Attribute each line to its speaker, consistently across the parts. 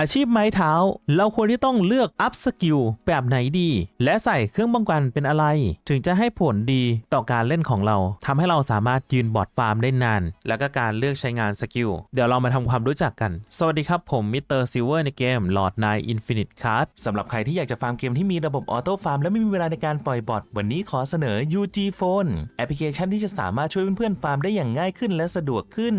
Speaker 1: อาชีพไม้เท้า เราควรที่ต้องเลือกอัพสกิลแบบไหนดี และใส่เครื่องป้องกันเป็นอะไร ถึงจะให้ผลดีต่อการเล่นของเราทำให้เราสามารถยืนบอร์ดฟาร์มได้นาน แล้วก็การเลือกใช้งานสกิล เดี๋ยวเรามาทำความรู้จักกัน สวัสดีครับผมมิสเตอร์ซิลเวอร์ในเกม Lord 9 Infinite Card
Speaker 2: สสำหรับใครที่อยากจะฟาร์มเกมที่มีระบบออโต้ฟาร์มและไม่มีเวลาในการปล่อยบอทวันนี้ขอเสนอ UG Phone แอปพลิเคชันที่จะสามารถช่วยเพื่อนๆฟาร์มได้อย่างง่ายขึ้นและสะดวกขึ้น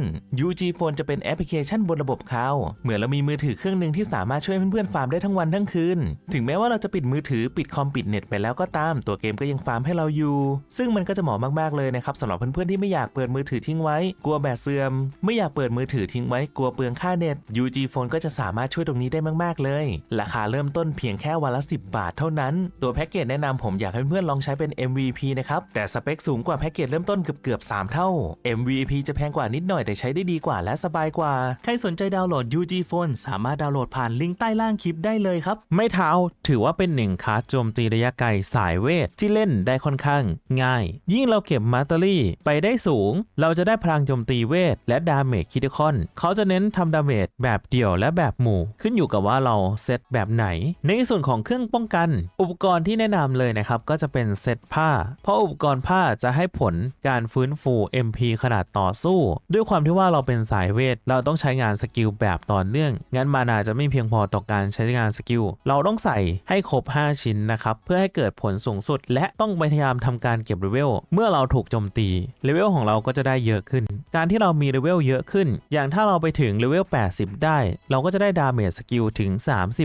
Speaker 2: UG Phone จะเป็นแอปพลิเคชันบนระบบเขาเหมือนเรามีมือถือเครื่องหนึ่งที่สามารถช่วยเพื่อนๆฟาร์มได้ทั้งวันทั้งคืน ถึงแม้ว่าเราจะปิดมือถือปิดคอมปิดเน็ตไปแล้วก็ตาม ตัวเกมก็ยังฟาร์มให้เราอยู่ ซึ่งมันก็จะเหมาะมากๆเลยนะครับสำหรับเพื่อนๆที่ไม่อยากเปิดมือถือทิ้งไว้ กลัวแบตเสื่อม ไม่อยากเปิดมือถือทิ้งไว้กลัวเปลืองค่าเน็ต UG Phone ก็จะสามารถช่วยตรงนี้ได้มากๆเลย ราคาเริ่มต้นเพียงแค่วันละ 10 บาทเท่านั้น ตัวแพ็กเกจแนะนำผมอยากให้เพื่อนๆลองใช้เป็น MVP นะครับแต่สเปคสูงกว่าแพ็กเกจเริ่มต้นเกือบเกือบๆ3เท่า MVP จะแพงกว่านิดหน่อยแต่ใช้ได้ดีกว่าและสบายกว่าใครสนใจดาวน์โหลด UG Phone สามารถดาวน์โหลดโหมดผ่านลิงก์ใต้ล่างคลิปได้เลยครับ
Speaker 1: ไม้เท้าถือว่าเป็นหนึ่งคาร์ดโจมตีระยะไกลสายเวท ที่เล่นได้ค่อนข้าง ง่าย ยิ่งเราเก็บมาสเตอรี่ไปได้สูง เราจะได้พลังโจมตีเวท และดาเมจคิดคอน เขาจะเน้นทำดาเมจแบบเดี่ยวและแบบหมู่ ขึ้นอยู่กับว่าเราเซตแบบไหน ในส่วนของเครื่องป้องกัน อุปกรณ์ที่แนะนำเลยนะครับก็จะเป็นเซตผ้า เพราะอุปกรณ์ผ้าจะให้ผลการฟื้นฟู MP ขนาดต่อสู้ ด้วยความที่ว่าเราเป็นสายเวท เราต้องใช้งานสกิลแบบต่อเนื่องงั้นมานาจะไม่เพียงพอต่อการใช้งานสกิล เราต้องใส่ให้ครบ 5 ชิ้นนะครับ เพื่อให้เกิดผลสูงสุด และต้องพยายามทำการเก็บเลเวล เมื่อเราถูกโจมตีเลเวลของเราก็จะได้เยอะขึ้น การที่เรามีเลเวลเยอะขึ้น อย่างถ้าเราไปถึงเลเวล 80 ได้ เราก็จะได้ดาเมจสกิลถึง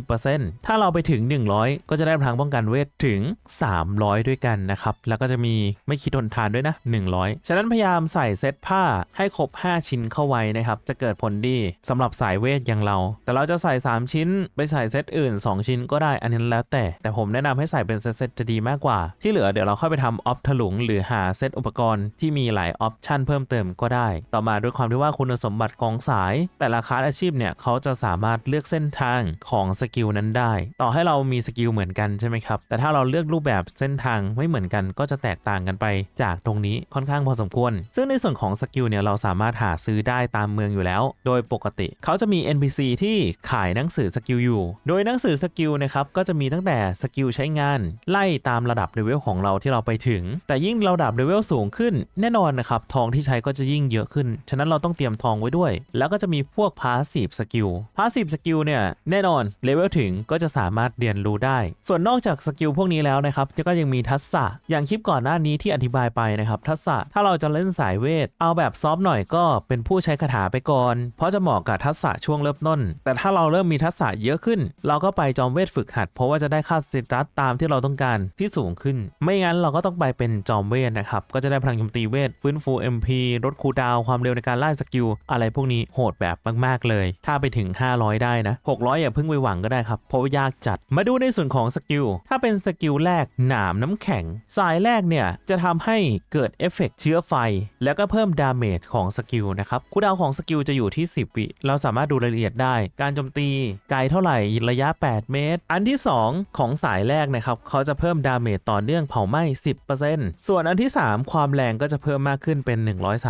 Speaker 1: 30%ถ้าเราไปถึง 100 ก็จะได้พลังป้องกันเวทถึง 300 ด้วยกันนะครับ แล้วก็จะมีไม่คิดทนทานด้วยนะ 100 ฉะนั้นพยายามใส่เซตผ้าให้ครบ 5 ชิ้นเข้าไว้นะครับ จะเกิดผลดีสำหรับสายเวทอย่างเรา แต่เราจะใส่ส่ 3 ชิ้น ไปใส่เซตอื่น 2 ชิ้นก็ได้อันนี้แล้วแต่ แต่ผมแนะนำให้ใส่เป็นเซตจะดีมากกว่า ที่เหลือเดี๋ยวเราค่อยไปทำออฟถลุง หรือหาเซตอุปกรณ์ที่มีหลายออปชันเพิ่มเติมก็ได้ ต่อมาด้วยความที่ว่าคุณสมบัติของสาย แต่ละคลาสอาชีพเนี่ยเขาจะสามารถเลือกเส้นทางของสกิลนั้นได้ ต่อให้เรามีสกิลเหมือนกันใช่ไหมครับ แต่ถ้าเราเลือกรูปแบบเส้นทางไม่เหมือนกันก็จะแตกต่างกันไปจากตรงนี้ค่อนข้างพอสมควร ซึ่งในส่วนของสกิลเนี่ยเราสามารถหาซื้อได้ตามเมืองอยู่แล้ว โดยปกติเขาจะมี NPC ที่ขายหนังสือสกิลอยู่ โดยหนังสือสกิลนะครับก็จะมีตั้งแต่สกิลใช้งาน ไล่ตามระดับเลเวลของเราที่เราไปถึง แต่ยิ่งระดับเลเวลสูงขึ้นแน่นอนนะครับทองที่ใช้ก็จะยิ่งเยอะขึ้น ฉะนั้นเราต้องเตรียมทองไว้ด้วย แล้วก็จะมีพวกพาสซีฟสกิลพาสซีฟสกิลเนี่ยแน่นอนเลเวลถึงก็จะสามารถเรียนรู้ได้ ส่วนนอกจากสกิลพวกนี้แล้วนะครับก็ยังมีทักษะอย่างคลิปก่อนหน้านี้ที่อธิบายไปนะครับทักษะถ้าเราจะเล่นสายเวท เอาแบบซอฟหน่อยก็เป็นผู้ใช้คาถาไปก่อน เพราะจะเหมาะกับทักษะช่วงเริ่มต้น แต่ถ้าเราเริ่มมีทักษะเยอะขึ้น เราก็ไปจอมเวทฝึกหัด เพราะว่าจะได้ค่าสเตตัสตามที่เราต้องการที่สูงขึ้น ไม่งั้นเราก็ต้องไปเป็นจอมเวทนะครับ ก็จะได้พลังโจมตีเวท ฟื้นฟู MP ลดคูดาวความเร็วในการไล่สกิล อะไรพวกนี้โหดแบบมาก ๆ เลย ถ้าไปถึง 500 ได้นะ 600 อย่าเพิ่งไปหวังก็ได้ครับ เพราะว่ายากจัด มาดูในส่วนของสกิล ถ้าเป็นสกิลแรกหนามน้ำแข็ง สายแรกเนี่ยจะทำให้เกิดเอฟเฟกต์เชื้อไฟ แล้วก็เพิ่มดาเมจของสกิลนะครับคูดาวของสกิลจะอยู่ที่ 10 วิ เราสามารถดูรายละเอียดได้ การโจมตี ไกลเท่าไหร่ระยะ 8 เมตร อันที่ 2 ของสายแรกนะครับเขาจะเพิ่มดาเมจต่อเนื่องเผาไหม้ 10%ส่วนอันที่ 3 ความแรงก็จะเพิ่มมากขึ้นเป็น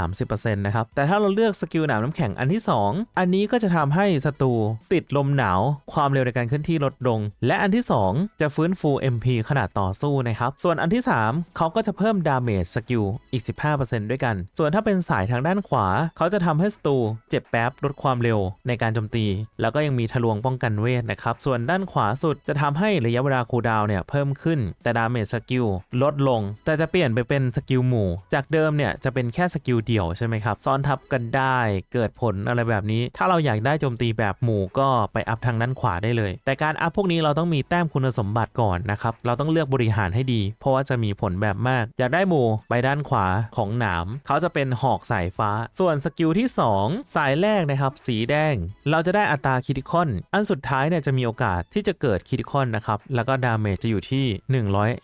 Speaker 1: 130%นะครับแต่ถ้าเราเลือกสกิลหนามน้ำแข็งอันที่ 2 อันนี้ก็จะทำให้ศัตรูติดลมหนาว ความเร็วในการเคลื่อนที่ลดลง และอันที่ 2 จะฟื้นฟู MP ขนาดต่อสู้นะครับส่วนอันที่ 3 เขาก็จะเพิ่มดาเมจสกิลอีก 15%ด้วยกัน ส่วนถ้าเป็นสายทางด้านขวา เขาจะทำให้ศัตรูเจ็บแป๊บลดความเร็วในการโจมตี แล้วก็ยังมีทะลวงป้องกันเวทนะครับ ส่วนด้านขวาสุดจะทำให้ระยะเวลาคูดาวเนี่ยเพิ่มขึ้น แต่ดาเมจสกิลลดลง แต่จะเปลี่ยนไปเป็นสกิลหมู่ จากเดิมเนี่ยจะเป็นแค่สกิลเดี่ยวใช่ไหมครับ ซ้อนทับกันได้เกิดผลอะไรแบบนี้ ถ้าเราอยากได้โจมตีแบบหมู่ก็ไปอัพทางด้านขวาได้เลย แต่การอัพพวกนี้เราต้องมีแต้มคุณสมบัติก่อนนะครับ เราต้องเลือกบริหารให้ดี เพราะว่าจะมีผลแบบมาก อยากได้หมู่ไปด้านขวาของหนาม เขาจะเป็นหอกสายฟ้า ส่วนสกิลที่ 2 สายแรกนะครับ สีแดง เราจะได้อัตราคิดติคอน อันสุดท้ายเนี่ยจะมีโอกาสที่จะเกิดคิติคอนนะครับ แล้วก็ดาเมจจะอยู่ที่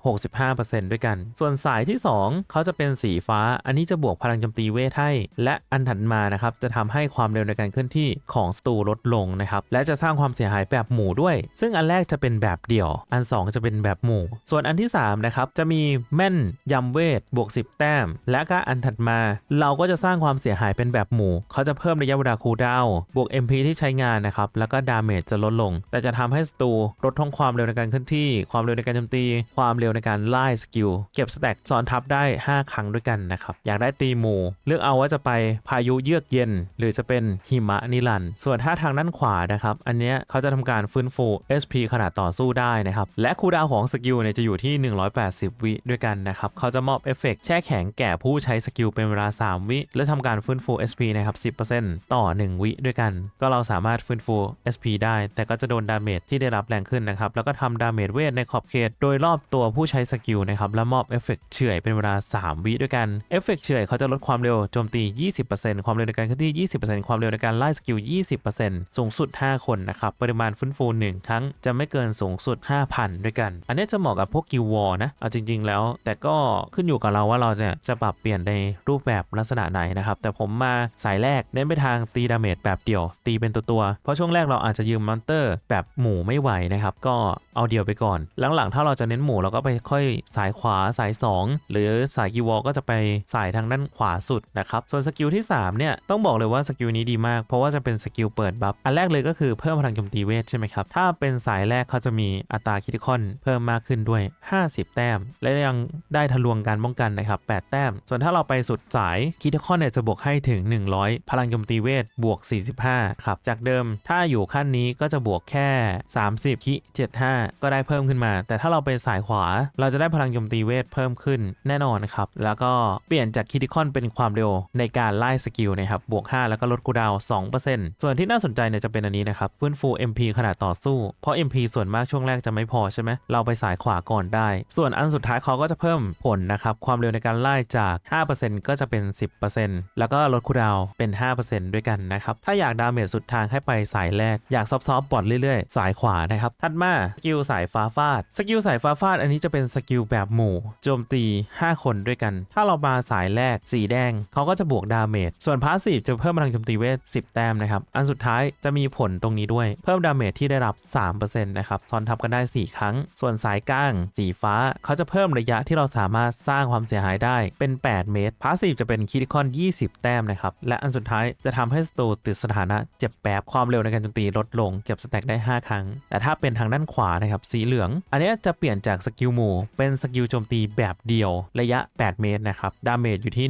Speaker 1: 165%ด้วยกัน ส่วนสายที่ 2 เขาจะเป็นสีฟ้า อันนี้จะบวกพลังโจมตีเวทให้ และอันถัดมานะครับ จะทำให้ความเร็วในการเคลื่อนที่ของศัตรูลดลงนะครับ และจะสร้างความเสียหายแบบหมู่ด้วย ซึ่งอันแรกจะเป็นแบบเดี่ยว อัน 2 จะเป็นแบบหมู่ ส่วนอันที่3นะครับ จะมีแม่นยำเวทบวก 10 แต้ม และก็อันถัดมา เราก็จะสร้างความเสียหายเป็นแบบหมู่ เขาจะเพิ่มระยะเวลาคูลดาวบวก MP ที่ใช้งานนะครับ แล้วแล้วก็ดาเมจจะลดลง แต่จะทำให้ศัตรูลดทั้งความเร็วในการเคลื่อนที่ ความเร็วในการโจมตี ความเร็วในการไล่สกิล เก็บสแต็กซ้อนทับได้ 5 ครั้งด้วยกันนะครับ อยากได้ตีหมู่ เลือกเอาว่าจะไปพายุเยือกเย็น หรือจะเป็นหิมะนิรันต์ส่วนถ้าทางด้านขวานะครับ อันเนี้ยเขาจะทำการฟื้นฟู SP ขนาดต่อสู้ได้นะครับ และคูดาวของสกิลเนี่ยจะอยู่ที่ 180 วิด้วยกันนะครับ เขาจะมอบเอฟเฟกต์แช่แข็งแก่ผู้ใช้สกิลเป็นเวลา 3 วิ และทำการฟื้นฟู SP นะครับ 10%ต่อ 1 วิด้วยกัน ก็เราสามารถฟื้นฟู SP ได้ แต่ก็จะโดนดาเมจที่ได้รับแรงขึ้นนะครับ แล้วก็ทำดาเมจเวทในขอบเขต โดยรอบตัวผู้ใช้สกิลนะครับ และมอบเอฟเฟกต์เฉื่อยเป็นเวลา 3 วิด้วยกันเอฟเฟกต์เฉื่อยเขาจะลดความเร็วโจมตี 20%ความเร็วในการเคลื่อนที่ 20%ความเร็วในการไล่สกิล 20%สูงสุด 5 คนนะครับ ปริมาณฟื้นฟู 1 ครั้งจะไม่เกินสูงสุด 5,000 ด้วยกัน อันนี้จะเหมาะกับพวกกิลวอร์นะ เอาจริง ๆ แล้ว แต่ก็ขึ้นอยู่กับเราว่าเราเนี่ยจะปรับเปลี่ยนในรูปแบบลักษณะไหนนะครับ แต่ผมมาสายแรกเน้นไปทางตีดาเมจแบบเดี่ยว ตีเป็นตัวตัวๆเพราะช่วงแรกเราอาจจะยืมมอนเตอร์แบบหมู่ไม่ไหวนะครับ ก็เอาเดี่ยวไปก่อน หลังๆ ถ้าเราจะเน้นหมู่เราก็ไปค่อยสายขวาสาย 2 หรือสายกิวอร์ก็จะไปสายทางด้านขวาสุดนะครับ ส่วนสกิลที่ 3 เนี่ย ต้องบอกเลยว่าสกิลนี้ดีมาก เพราะว่าจะเป็นสกิลเปิดบัฟ อันแรกเลยก็คือเพิ่มพลังโจมตีเวทใช่ไหมครับ ถ้าเป็นสายแรกเขาจะมีอัตราคิติคอนเพิ่มมากขึ้นด้วย 50 แต้ม และยังได้ทะลวงการป้องกันนะครับ 8 แต้ม ส่วนถ้าเราไปสุดสายคิติคอนเนี่ยจะบวกให้ถึง 100 พลังโจมตีเวทบวก 45 ครับ จากเดิมถ้าอยู่ขั้นนี้ก็จะบวกแค่ 30คิ75 ก็ได้เพิ่มขึ้นมา แต่ถ้าเราไปสายขวา เราจะได้พลังโจมตีเวทเพิ่มขึ้นแน่นอนครับ แล้วก็เปลี่ยนจากคิติคอนเป็นความเร็วในการไล่สกิลนะครับ บวก 5 แล้วก็ลดกูดาวน์2%ส่วนที่น่าสนใจเนี่ยจะเป็นอันนี้นะครับฟื้นฟู MP ขนาดต่อสู้ เพราะ MP ส่วนมากช่วงแรกจะไม่พอใช่ไหมเราไปสายขวาก่อนได้ ส่วนอันสุดท้ายเขาก็จะเพิ่มผลนะครับ ความเร็วในการไล่จาก 5%ก็จะเป็น 10%แล้วก็ลดคูดาวน์เป็น 5%ด้วยกันนะครับ ถ้าอยากดาเมจสุดทางให้ไปสายแรก อยากซอฟต์ๆบอดเรื่อยๆ สายขวานะครับ ถัดมาสกิลสายฟ้าฟาด สกิลสายฟ้าฟาดอันนี้จะเป็นสกิลแบบหมู่ โจมตี 5 คนด้วยกัน ถ้าเรามาสายแรกสีแดงเขาก็จะบวกดาเมจ ส่วนพาสซีฟจะเพิ่มพลังโจมตีเวท 10 แต้มนะครับ อันสุดท้ายจะมีผลตรงนี้ด้วย เพิ่มดาเมจที่ได้รับ 3%นะครับซ้อนทับกันได้ 4 ครั้ง ส่วนสายกลางสีฟ้าเขาจะเพิ่มระยะที่เราสามารถสร้างความเสียหายได้เป็น 8 เมตร พาสซีฟจะเป็นคิติคอน 20 แต้มนะครับ และอันสุดท้ายจะทำให้สตูติดสถานะเจ็บแปบความเร็วในการโจมตีลดลงเก็บสแต็กได้ 5 ครั้ง แต่ถ้าเป็นทางด้านขวานะครับสีเหลือง อันนี้จะเปลี่ยนจากสกิลหมู่เป็นสกิลโจมตีแบบเดียวระยะ 8 เมตรนะครับดาเมจอยู่ที่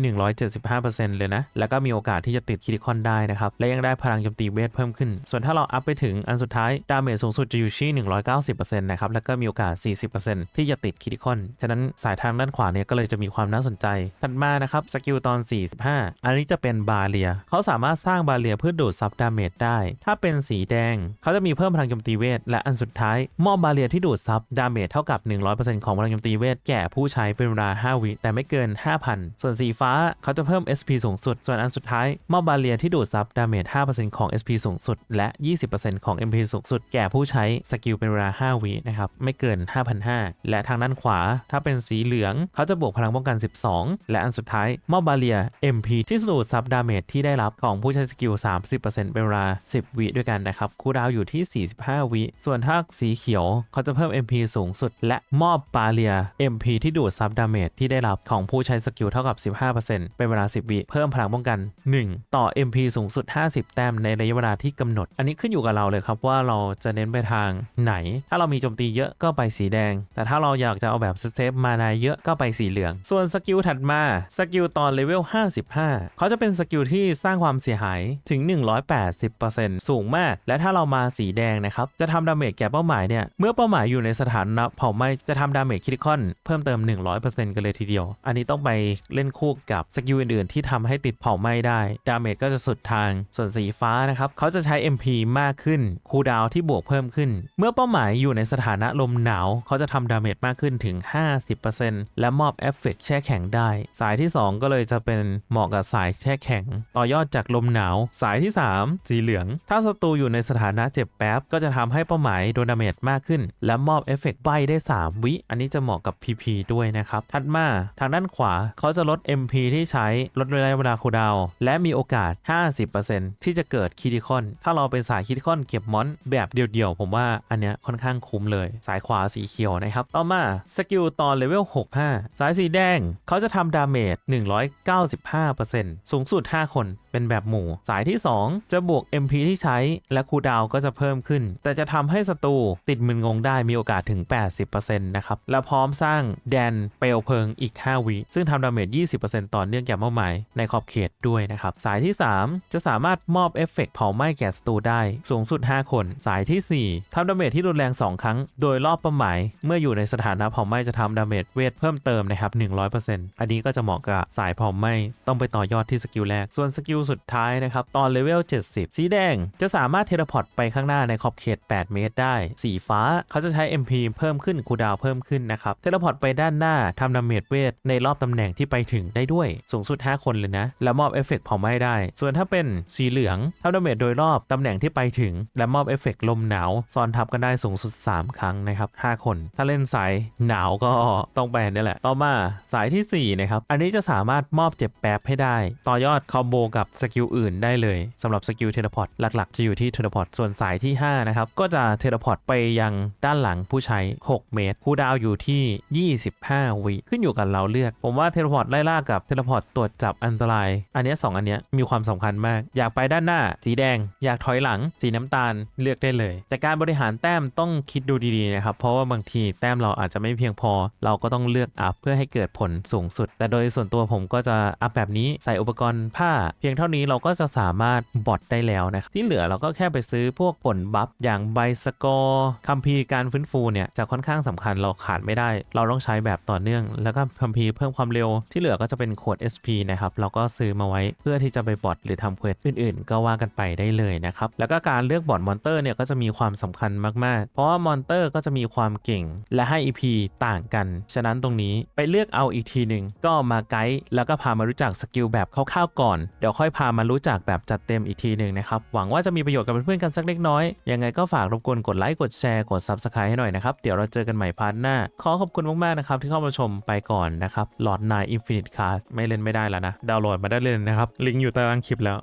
Speaker 1: 175%เลยนะแล้วก็มีโอกาสที่จะติดคิติคอนได้นะครับและยังได้พลังโจมตีเวทเพิ่มขึ้น ส่วนถ้าเราอัพไปถึงอันสุดท้ายดาเมจสูงสุดจะอยู่ที่190%นะครับแล้วก็มีโอกาส 40%ที่จะติดคิติคอนฉะนั้นสายทางด้านขวาเนี่ยก็เลยจะมีความน่าสนใจถัดมานะครับสกิลตอน 45 อันนี้จะเป็นบาเรียเขาสามารถสร้างบาเรียเพื่อดูดซับดาเมจได้ ถ้าเป็นสีแดง เขาจะมีเพิ่มพลังโจมตีเวท และอันสุดท้าย มอบบาเรียที่ดูดซับดาเมจเท่ากับ 100%ของพลังโจมตีเวท แก่ผู้ใช้เป็นเวลา 5 วิ แต่ไม่เกิน 5,000 ส่วนสีฟ้าเขาจะเพิ่ม SP สูงสุด ส่วนอันสุดท้าย มอบบาเรียที่ดูดซับดาเมจ 5%ของ SP สูงสุด และ 20%ของ MP สูงสุด แก่ผู้ใช้สกิลเป็นเวลา 5 วินะครับไม่เกิน 5,500 และทางด้านขวา ถ้าเป็นสีเหลือง เขาจะบวกพลังป้องกัน 12 และอันสุดท้ายมอบบาเรีย MP ที่สูดซับดาเมจที่ได้รับของผู้ใช้สกิล 30%เป็นเวลา 10 วิด้วยกันนะครับคูดาวอยู่ที่ 45 วิ ส่วนถ้าสีเขียวเขาจะเพิ่ม MP สูงสุด และมอบบาเรีย MP ที่ดูดซับดาเมจที่ได้รับของผู้ใช้สกิลเท่ากับ 15%เป็นเวลา 10 วิเพิ่มพลังป้องกัน 1 ต่อ MP สูงสุด 50 แต้มในระยะเวลาที่กำหนด อันนี้ขึ้นอยู่กับเราเลยครับว่าเราจะเน้นไปทางไหน ถ้าเรามีโจมตีเยอะก็ไปสีแดง แต่ถ้าเราอยากจะเอาแบบเซฟมานาเยอะก็ไปสีเหลือง ส่วนสกิลถัดมาสกิลตอนเลเวล 55 เขาจะเป็นสกิลที่สร้างความเสียหายถึง 180%สูงมากและถ้าเรามาสีแดงนะครับ จะทำดาเมจแก่เป้าหมายเนี่ย เมื่อเป้าหมายอยู่ในสถานะเผาไหม้จะทำดาเมจคิติคอนเพิ่มเติม 100%กันเลยทีเดียว อันนี้ต้องไปเล่นคู่กับสกิลอื่นๆ ที่ทำให้ติดเผาไหม้ได้ ดาเมจก็จะสุดทาง ส่วนสีฟ้านะครับเขาจะใช้ MP มากขึ้น คูดาวที่บวกเพิ่มขึ้น เมื่อเป้าหมายอยู่ในสถานะลมหนาว เขาจะทำดาเมจมากขึ้นถึง 50%และมอบเอฟเฟกต์แช่แข็งได้ สายที่ 2 ก็เลยจะเป็นเหมาะกับสายแช่แข็ง ต่อยอดจากลมหนาว สายที่ 3 สีเหลือง ถ้าศัตรูอยู่ในสถานะเจ็บแป๊บ ก็จะทำให้เป้าหมายโดนดาเมจมากขึ้น และมอบเอฟเฟกต์ใบได้ 3 วิ อันนี้จะเหมาะกับ PP ด้วยนะครับ ถัดมาทางด้านขวาเขาจะลด MP ที่ใช้ลดระยะเวลาคูดาว และมีโอกาส 50%ที่จะเกิดคิติคอน ถ้าเราเป็นสายคิติคอนเก็บมอนแบบเดี่ยวๆ ผมว่าอันเนี้ยค่อนข้างคุ้มเลย สายขวาสีเขียวนะครับ ต่อมาสกิลตอนเลเวล65 สายสีแดงเขาจะทำดาเมจ195%สูงสุด 5 คนเป็นแบบหมู่ สายที่ 2 จะบวก MP ที่ใช้และคูดาวก็จะเพิ่มขึ้น แต่จะทำให้ศัตรูติดมึนงงได้มีโอกาสถึง 80%นะครับ และพร้อมสร้างแดนเปลวเพลิงอีก 5 วิ ซึ่งทำดาเมจ 20%ต่อเนื่องอย่างเป้าหมายในขอบเขตด้วยนะครับ สายที่ 3 จะสามารถมอบเอฟเฟกต์เผาไหม้แก่ศัตรูได้สูงสุด 5 คน สายทีสี่4ทำดาเมจที่รุนแรง 2 ครั้ง โดยรอบเป้าหมาย เมื่ออยู่ในสถานะเผาไหม้จะทำดาเมจเวทเพิ่มเติมนะครับ 100%อันนี้ก็จะเหมาะกับสายเผาไหม้ต้องไปต่อยอดที่สกิลแรก ส่วนสกิลสุดท้ายนะครับตอนเลเวล 70 สีแดงจะสามารถถ้าเทเลพอร์ตไปข้างหน้าในขอบเขต 8 เมตรได้ สีฟ้าเขาจะใช้ MP เพิ่มขึ้นคูดาวเพิ่มขึ้นนะครับ เทเลพอร์ตไปด้านหน้าทำดาเมจเวทในรอบตำแหน่งที่ไปถึงได้ด้วย สูงสุด 5 คนเลยนะ แล้วมอบเอฟเฟกต์เผาไหม้ได้ ส่วนถ้าเป็นสีเหลืองทำดาเมจโดยรอบตำแหน่งที่ไปถึง และมอบเอฟเฟกต์ลมหนาวซ้อนทับกันได้สูงสุด 3 ครั้งนะครับ5คน ถ้าเล่นสายหนาวก็ต้องแบนนี่แหละ ต่อมาสายทีสี่4นะครับอันนี้จะสามารถมอบเจ็บแป๊บให้ได้ ต่อยอดคอมโบกับสกิลอื่นได้เลยสำหรับสกิลเทเลพอร์ตหลักๆจะอยู่ที่เทเลพอร์ตส่วนสายที่ 5 นะครับ ก็จะเทเลพอร์ตไปยังด้านหลังผู้ใช้ 6 เมตร คูดาวอยู่ที่ 25 วิขึ้นอยู่กับเราเลือก ผมว่าเทเลพอร์ตไล่ล่ากับเทเลพอร์ตตรวจจับอันตราย อันนี้ยสองอันนี้มีความสำคัญมาก อยากไปด้านหน้า สีแดง อยากถอยหลัง สีน้ำตาลเลือกได้เลย แต่การบริหารแต้มต้องคิดดูดีๆนะครับเพราะว่าบางทีแต้มเราอาจจะไม่เพียงพอ เราก็ต้องเลือกอัพเพื่อให้เกิดผลสูงสุด แต่โดยส่วนตัวผมก็จะอัพแบบนี้ใส่อุปกรณ์ผ้า เพียงเท่านี้เราก็จะสามารถบอทได้แล้วนะครับที่เหลือเราก็ก็แค่ไปซื้อพวกผลบัฟอย่างใบสกอร์คัมภีร์การฟื้นฟูเนี่ยจะค่อนข้างสำคัญเราขาดไม่ได้ เราต้องใช้แบบต่อเนื่อง แล้วก็คัมภีร์เพิ่มความเร็วที่เหลือก็จะเป็นโค้ด SP นะครับเราก็ซื้อมาไว้เพื่อที่จะไปบอทหรือทำเควสอื่นๆ ก็ว่ากันไปได้เลยนะครับแล้วก็การเลือกบอทมอนเตอร์เนี่ยก็จะมีความสำคัญมากๆ เพราะว่ามอนเตอร์ก็จะมีความเก่ง และให้ EP ต่างกัน ฉะนั้นตรงนี้ไปเลือกเอาอีกทีหนึ่งก็มาไกด์แล้วก็พามารู้จักสกิลแบบคร่าวๆก่อน เดี๋ยวค่อยพามารู้จักแบบจัดเต็มอีกทีหนึ่งนะครับหวังว่าจะมีประโยชน์กับเพื่อนๆกันสักเล็กน้อย ยังไงก็ฝากรบกวนกดไลค์กดแชร์กดซับสไครต์ให้หน่อยนะครับ เดี๋ยวเราเจอกันใหม่พาร์ทหน้า ขอขอบคุณมากๆนะครับที่เข้ามาชมไปก่อนนะครับหลอดนายอินฟินิตคาร์ไม่เล่นไม่ได้แล้วนะ ดาวน์โหลดมาได้เลยนะครับ ลิงก์อยู่ใต้ล่างคลิปแล้ว